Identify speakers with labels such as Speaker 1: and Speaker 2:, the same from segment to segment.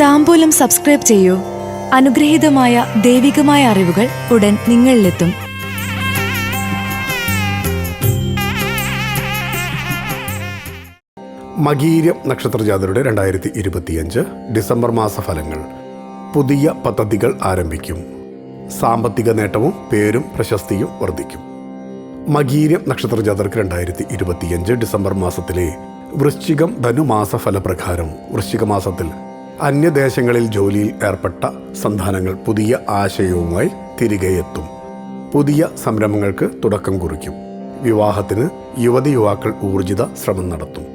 Speaker 1: താമ്പൂലം subscribe ചെയ്യൂ. അനുഗ്രഹീതമായ ദൈവികമായ അറിവുകൾ ഉടൻ നിങ്ങളിലെത്തും.
Speaker 2: മകീരം നക്ഷത്രജാതരുടെ രണ്ടായിരത്തി ഇരുപത്തിയഞ്ച് ഡിസംബർ മാസ ഫലങ്ങൾ പുതിയ പദ്ധതികൾ ആരംഭിക്കും. സാമ്പത്തിക നേട്ടവും പേരും പ്രശസ്തിയും വർദ്ധിക്കും. മകീരം നക്ഷത്രജാതർക്ക് രണ്ടായിരത്തി ഇരുപത്തിയഞ്ച് ഡിസംബർ മാസത്തിലെ വൃശ്ചികം ധനുമാസ ഫലപ്രകാരം വൃശ്ചിക മാസത്തിൽ അന്യദേശങ്ങളിൽ ജോലിയിൽ ഏർപ്പെട്ട സന്താനങ്ങൾ പുതിയ ആശയവുമായി തിരികെ എത്തും. പുതിയ സംരംഭങ്ങൾക്ക് തുടക്കം കുറിക്കും. വിവാഹത്തിന് യുവതി യുവാക്കൾ ഊർജിത ശ്രമം നടത്തും.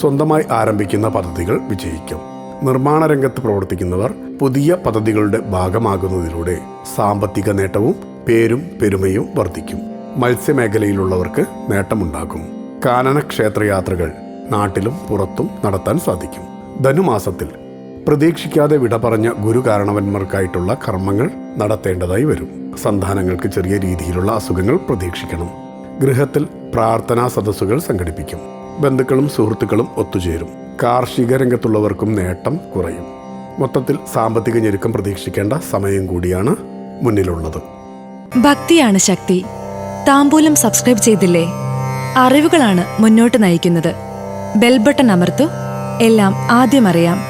Speaker 2: സ്വന്തമായി ആരംഭിക്കുന്ന പദ്ധതികൾ വിജയിക്കും. നിർമ്മാണ രംഗത്ത് പ്രവർത്തിക്കുന്നവർ പുതിയ പദ്ധതികളുടെ ഭാഗമാകുന്നതിലൂടെ സാമ്പത്തിക നേട്ടവും പേരും പെരുമയും വർദ്ധിക്കും. മത്സ്യമേഖലയിലുള്ളവർക്ക് നേട്ടമുണ്ടാകും. കാനന ക്ഷേത്രയാത്രകൾ നാട്ടിലും പുറത്തും നടത്താൻ സാധിക്കും. ധനുമാസത്തിൽ പ്രതീക്ഷിക്കാതെ വിട പറഞ്ഞ ഗുരുകാരണവന്മാർക്കായിട്ടുള്ള കർമ്മങ്ങൾ നടത്തേണ്ടതായി വരും. സന്താനങ്ങൾക്ക് ചെറിയ രീതിയിലുള്ള അസുഖങ്ങൾ പ്രതീക്ഷിക്കണം. ഗൃഹത്തിൽ പ്രാർത്ഥനാ സദസ്സുകൾ സംഘടിപ്പിക്കും. ബന്ധുക്കളും സുഹൃത്തുക്കളും ഒത്തുചേരും. കാർഷിക രംഗത്തുള്ളവർക്കും നേട്ടം കുറയും. മൊത്തത്തിൽ സാമ്പത്തിക ഞെരുക്കം പ്രതീക്ഷിക്കേണ്ട സമയം കൂടിയാണ് മുന്നിലുള്ളത്.
Speaker 1: ഭക്തിയാണ് ശക്തി. താമ്പൂലം സബ്സ്ക്രൈബ് ചെയ്തില്ലേ? അറിവുകളാണ് മുന്നോട്ട് നയിക്കുന്നത്. ബെൽബട്ടൺ അമർത്തു. എല്ലാം ആദ്യം അറിയാം.